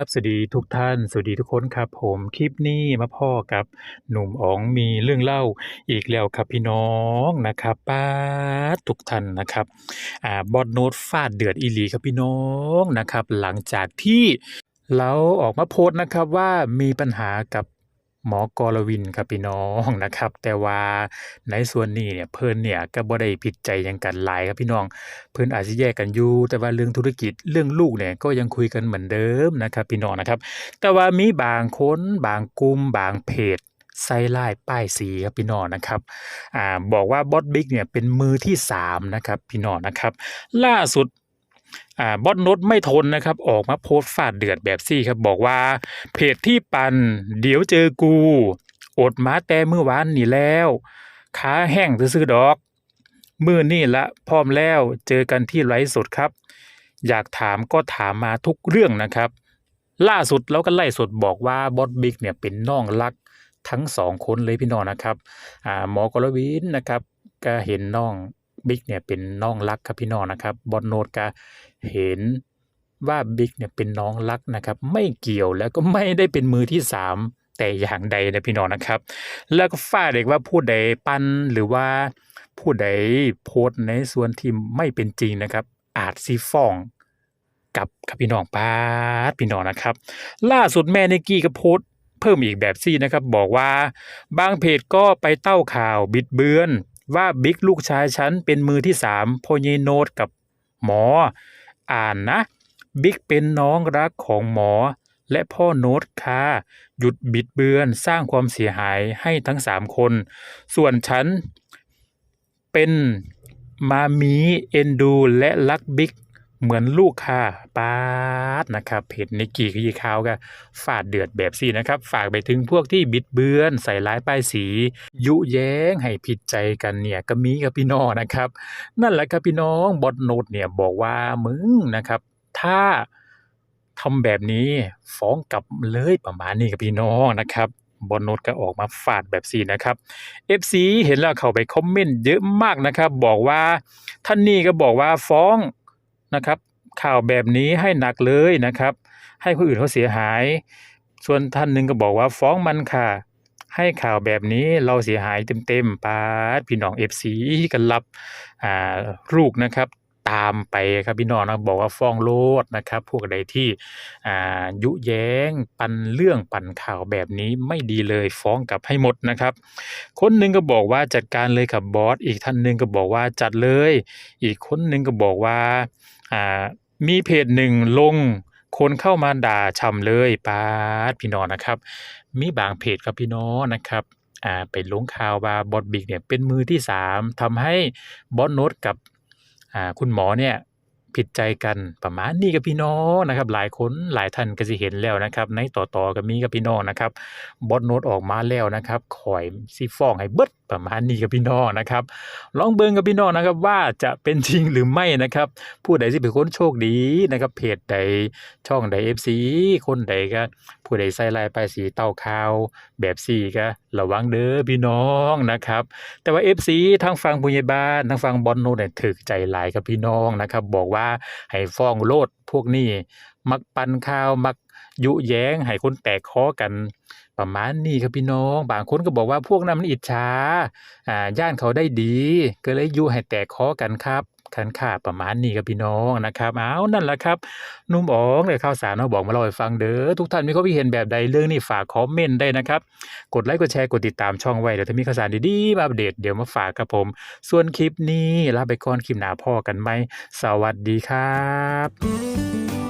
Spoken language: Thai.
ครับสวัสดีทุกท่าน สวัสดีทุกคนครับ ผมคลิปนี้มาพ่อกับหนุ่มอ๋องมีเรื่องเล่าอีกแล้วครับพี่น้องนะครับป้าทุกท่านนะครับอ่าบอดโน้ตฟาดเดือดอีหลีครับพี่น้องนะครับ หลังจากที่เราออกมาโพสต์นะครับว่ามีปัญหากับ หมอกรวินครับพี่น้องนะครับ แต่ว่าในส่วนนี้เนี่ยเพิ่นเนี่ยก็บ่ได้ผิดใจยังกันหลายครับพี่น้อง เพิ่นอาจสิแยกกันอยู่แต่ว่าเรื่องธุรกิจเรื่องลูกเนี่ยก็ยังคุยกันเหมือนเดิมนะครับพี่น้องนะครับ แต่ว่ามีบางคนบางกลุ่มบางเพจใส่ร้ายป้ายสีครับพี่น้องนะครับอ่าบอกว่าบอสบิ๊กเนี่ยเป็นมือที่3นะครับพี่น้องนะครับ ล่าสุด อ่าบอสโน้ตไม่ทนนะครับ ออกมาโพสต์ฟาดเดือดแบบซี่ครับบอกว่าเพจที่ปันเดี๋ยวเจอกูอดมาแต่เมื้อวานนี่แล้วขาแห้งซื่อดอกมื้อนี้ละพร้อมแล้วเจอกันที่ไลฟ์สดครับ อยากถามก็ถามมาทุกเรื่องนะครับ ล่าสุดเราก็ไล่สดบอกว่าบอสบิ๊กเนี่ยเป็นน้องรักทั้งสองคนเลยพี่น้องนะครับอ่าหมอกรวินนะครับ ก็เห็นน้อง บิ๊กเนี่ยเป็นน้องรักครับพี่น้องนะครับบอสโนตก็เห็นว่าบิ๊กเนี่ยเป็นน้องรักนะครับไม่เกี่ยวแล้วก็ไม่ได้เป็นมือที่สามแต่อย่างใดนะพี่น้องนะครับ แล้วก็ฝ่าเด็กว่าผู้ใดปั้นหรือว่าผู้ใดโพสในส่วนที่ไม่เป็นจริงนะครับ อาจสิฟ้องกับครับพี่น้องป้าพี่น้องนะครับ ล่าสุดแม่นิกกี้ก็โพสเพิ่มอีกแบบซี่นะครับ บอกว่าบางเพจก็ไปเต้าข่าวบิดเบือน ว่าบิ๊กลูกชายฉันเป็นมือที่สามพ่อเยโนดกับหมอ อ่านนะ บิ๊กเป็นน้องรักของหมอ และพ่อโน้ตค่ะ หยุดบิดเบือนสร้างความเสียหายให้ทั้งสามคน ส่วนฉันเป็นมามีเอ็นดู และรักบิ๊ก เหมือนลูกค่ะปาดนะครับเพจนิกกี้ขี้ข่าวก็ฟาดเดือดแบบซี่นะครับ ฝากไปถึงพวกที่บิดเบือน ใส่ร้ายป้ายสี ยุแย้งให้ผิดใจกันเนี่ยก็มีกับพี่น้องนะครับ นั่นแหละครับพี่น้องบอทโนดเนี่ยบอกว่ามึงนะครับ ถ้าทำแบบนี้ฟ้องกลับเลยประมาณนี้กับพี่น้องนะครับบอทโนดก็ออกมาฟาดแบบซี่นะครับ FC เห็นแล้วเข้าไปคอมเมนต์เยอะมากนะครับ บอกว่าท่านนี่ก็บอกว่าฟ้อง นะครับ ข่าวแบบนี้ให้หนักเลยนะครับ ให้คนอื่นเขาเสียหาย ส่วนท่านหนึ่งก็บอกว่าฟ้องมันค่ะ ให้ข่าวแบบนี้เราเสียหายเต็มๆปาดพี่น้อง FC กันรับอ่าลูกนะครับตามไปครับพี่น้องนะบอกว่าฟ้องโลดนะครับ พวกใดที่อ่ายุแย้งปันเรื่องปั่นข่าวแบบนี้ไม่ดีเลยฟ้องกลับให้หมดนะครับ คนหนึ่งก็บอกว่าจัดการเลยครับบอสอีกท่านหนึ่งก็บอกว่าจัดเลย อีกคนหนึ่งก็บอกว่า มีเพจหนึ่งลงคนเข้ามาด่าช่ำเลยปาพี่น้องนะครับ มีบางเพจครับพี่น้องนะครับอ่าไปลงข่าวว่าบอสบิ๊กเนี่ยเป็นมือที่สามทำให้บอสโน้ตกับอ่าคุณหมอเนี่ย ผิดใจกันประมาณนี้กับพี่น้องนะครับหลายคนหลายท่านก็จะเห็นแล้วนะครับในต่อๆกับมีกับพี่น้องนะครับบอสโน้ตออกมาแล้วนะครับคอยซีฟ้องให้เบิดประมาณนี้กับพี่น้องนะครับลองเบิ่งกับพี่น้องนะครับว่าจะเป็นจริงหรือไม่นะครับผู้ใดสิเป็นคนโชคดีนะครับเพจใดช่องใดเอฟซีคนใดก็ ผู้ใดใส่ลายป้ายสีเต้าข่าว แบบซี่ก็ระวังเด้อพี่น้องนะครับ แต่ว่า FC ทางฝั่งผู้ใหญ่บ้านทางฝั่งบอลโนเนี่ยถึกใจหลายกับพี่น้องนะครับ บอกว่าให้ฟ้องโลดพวกนี้มักปันข่าวมักยุแย้งให้คนแตกคอกันประมาณนี้ครับพี่น้อง บางคนก็บอกว่าพวกนั้นมันอิจฉาอ่าย่านเขาได้ดี ก็เลยยุให้แตกคอกันครับ คันค่าประมาณนี้กับพี่น้องนะครับ เอานั่นแหละครับ นุ่มอ๋องเลยข่าวสารเราบอกมาเล่าให้ฟังเด้อทุกท่านมีข้อพิเห็นแบบใดเรื่องนี้ฝากคอมเมนต์ได้นะครับ กดไลค์กดแชร์กดติดตามช่องไว้เดี๋ยวถ้ามีข่าวสารดีๆมาอัปเดตเดี๋ยวมาฝากกับผม ส่วนคลิปนี้ลาไปก่อนคลิปหน้าพ่อกันไหมสวัสดีครับ